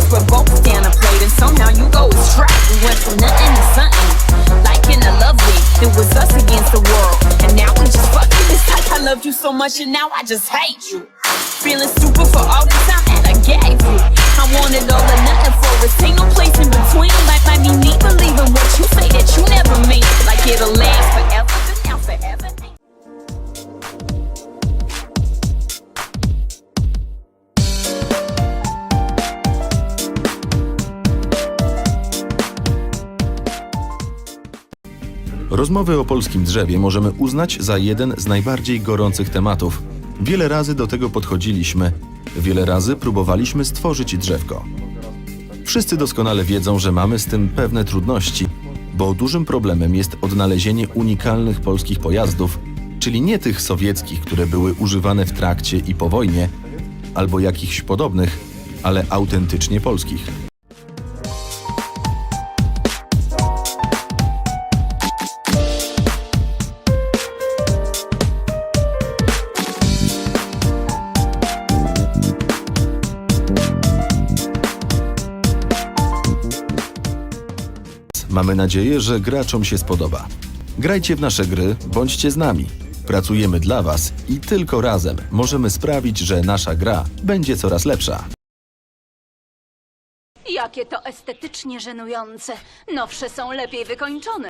girls, we're both to play. And somehow you go astray. We went from nothing to something. Like in a lovely, it was us against the world. And now we just fucking. It's like I loved you so much and now I just hate you. Feeling stupid for all the time that I gave you. I wanted all Rozmowy o polskim drzewie możemy uznać za jeden z najbardziej gorących tematów. Wiele razy do tego podchodziliśmy, wiele razy próbowaliśmy stworzyć drzewko. Wszyscy doskonale wiedzą, że mamy z tym pewne trudności, bo dużym problemem jest odnalezienie unikalnych polskich pojazdów, czyli nie tych sowieckich, które były używane w trakcie i po wojnie, albo jakichś podobnych, ale autentycznie polskich. Mamy nadzieję, że graczom się spodoba. Grajcie w nasze gry, bądźcie z nami. Pracujemy dla Was i tylko razem możemy sprawić, że nasza gra będzie coraz lepsza. Jakie to estetycznie żenujące. Nowsze są lepiej wykończone.